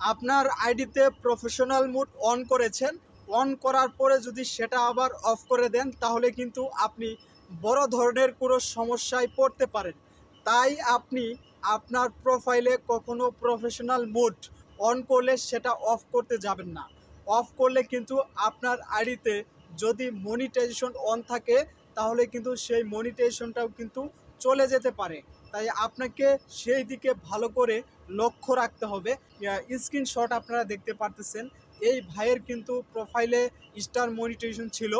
আপনার আইডিতে professional mood on করেছেন, অন করার পরে যদি সেটা আবার অফ করে দেন, তাহলে কিন্তু আপনি বড় ধরনের কোনো সমস্যায় পড়তে পারেন। তাই আপনি আপনার প্রোফাইলে কখনো প্রফেশনাল মুড অন করলে সেটা অফ করতে যাবেন না। অফ করলে কিন্তু আপনার আইডিতে যদি মনিটাইজেশন অন থাকে, তাহলে কিন্তু সেই মনিটাইজেশনটাও কিন্তু চলে যেতে পারে। তাই আপনাকে সেই দিকে ভালো করে লক্ষ্য রাখতে হবে। স্ক্রিনশট আপনারা দেখতে পারতেছেন। এই ভাইয়ের কিন্তু প্রোফাইলে স্টার মনিটেশন ছিল।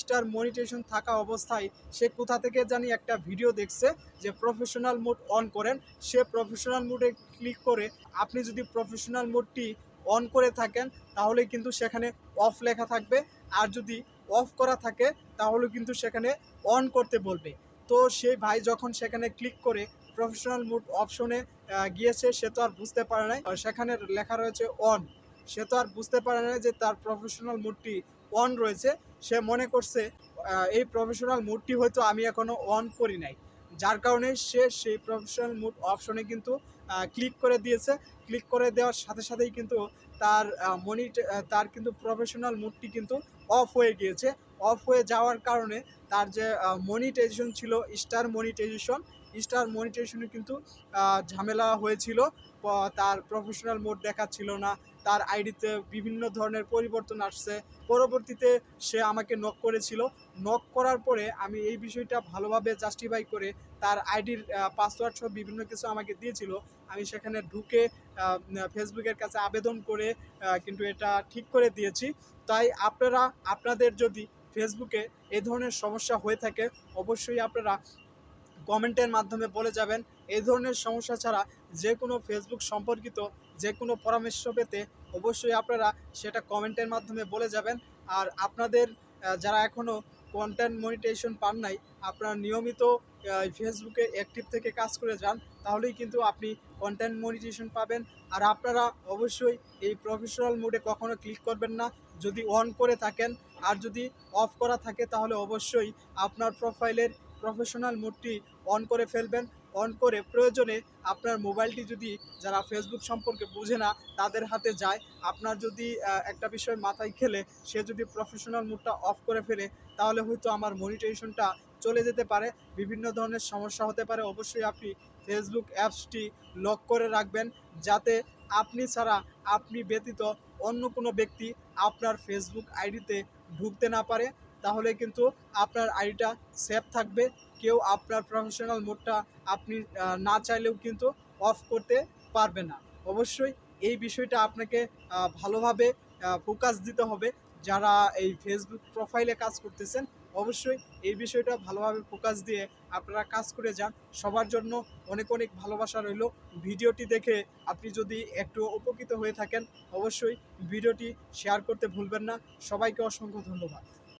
স্টার মনিটেশন থাকা অবস্থায় সে কোথা থেকে জানি একটা ভিডিও দেখছে যে প্রফেশনাল মোড অন করেন। সে প্রফেশনাল মোডে ক্লিক করে আপনি যদি প্রফেশনাল মোডটি অন করে থাকেন তাহলে কিন্তু সেখানে অফ লেখা থাকবে। আর যদি অফ করা থাকে তাহলে কিন্তু সেখানে অন করতে বলবে। তো সেই ভাই যখন সেখানে ক্লিক করে প্রফেশনাল মুড অপশনে গিয়েছে, সে তো আর বুঝতে পারে নাই। সেখানে লেখা রয়েছে অন সে তো আর বুঝতে পারে না যে তার প্রফেশনাল মুডটি অন রয়েছে। সে মনে করছে এই প্রফেশনাল মুডটি হয়তো আমি এখনও অন করি নাই। যার কারণে সে সেই প্রফেশনাল মুড অপশনে কিন্তু ক্লিক করে দিয়েছে। ক্লিক করে দেওয়ার সাথে সাথেই কিন্তু তার মনি তার কিন্তু প্রফেশনাল মুডটি কিন্তু অফ হয়ে গিয়েছে। অফ হয়ে যাওয়ার কারণে তার যে মনিটাইজেশন ছিল স্টার মনিটাইজেশন স্টার মনিটাইজেশনে কিন্তু ঝামেলা হয়েছিল। তার প্রফেশনাল মোড দেখাচ্ছিল না। তার আইডিতে বিভিন্ন ধরনের পরিবর্তন আসছে। পরবর্তীতে সে আমাকে নক করেছিল। নক করার পরে আমি এই বিষয়টা ভালোভাবে জাস্টিফাই করে তার আইডির পাসওয়ার্ড সব বিভিন্ন কিছু আমাকে দিয়েছিল। আমি সেখানে ঢুকে ফেসবুকের কাছে আবেদন করে কিন্তু এটা ঠিক করে দিয়েছি। তাই আপনারা, আপনাদের যদি ফেসবুকে এ ধরনের সমস্যা হয়ে থাকে, অবশ্যই আপনারা কমেন্টের মাধ্যমে বলে যাবেন, এই ধরনের সমস্যা ছাড়া যে কোনো ফেসবুক সম্পর্কিত যে কোনো পরামর্শ পেতে অবশ্যই আপনারা সেটা কমেন্টের মাধ্যমে বলে যাবেন। আর আপনাদের যারা এখনও কন্টেন্ট মনিটেশন পান নাই, আপনারা নিয়মিত ফেসবুকে অ্যাক্টিভ থেকে কাজ করে যান, তাহলেই কিন্তু আপনি কন্টেন্ট মনিটেশন পাবেন। আর আপনারা অবশ্যই এই প্রফেশনাল মোডে কখনো ক্লিক করবেন না। যদি অন করে থাকেন, আর যদি অফ করা থাকে, তাহলে অবশ্যই আপনার প্রোফাইলের প্রফেশনাল মোডটি অন করে ফেলবেন। অন করে প্রয়োজনে আপনার মোবাইলটি যদি যারা ফেসবুক সম্পর্কে বোঝে না, তাদের হাতে যায়। আপনার যদি একটা বিষয় মাথায় খেলে, সে যদি প্রফেশনাল মোডটা অফ করে ফেলে, তাহলে হয়তো আমার মনিটাইজেশনটা চলে যেতে পারে। বিভিন্ন ধরনের সমস্যা হতে পারে। অবশ্যই আপনি ফেসবুক অ্যাপসটি লক করে রাখবেন, যাতে আপনি ছাড়া আপনি ব্যতীত অন্য কোনো ব্যক্তি আপনার ফেসবুক আইডিতে ঢুকতে না পারে। তাহলে কিন্তু আপনার আইডিটা সেফ থাকবে। কেউ আপনার প্রফেশনাল মোডটা আপনি না চাইলেও কিন্তু অফ করতে পারবে না। অবশ্যই এই বিষয়টা আপনাকে ভালোভাবে ফোকাস দিতে হবে। যারা এই ফেসবুক প্রোফাইলে কাজ করতেছেন, অবশ্যই এই বিষয়টা ভালোভাবে ফোকাস দিয়ে আপনারা কাজ করে যান। সবার জন্য অনেক অনেক ভালোবাসা রইল। ভিডিওটি দেখে আপনি যদি একটু উপকৃত হয়ে থাকেন, অবশ্যই ভিডিওটি শেয়ার করতে ভুলবেন না। সবাইকে অসংখ্য ধন্যবাদ।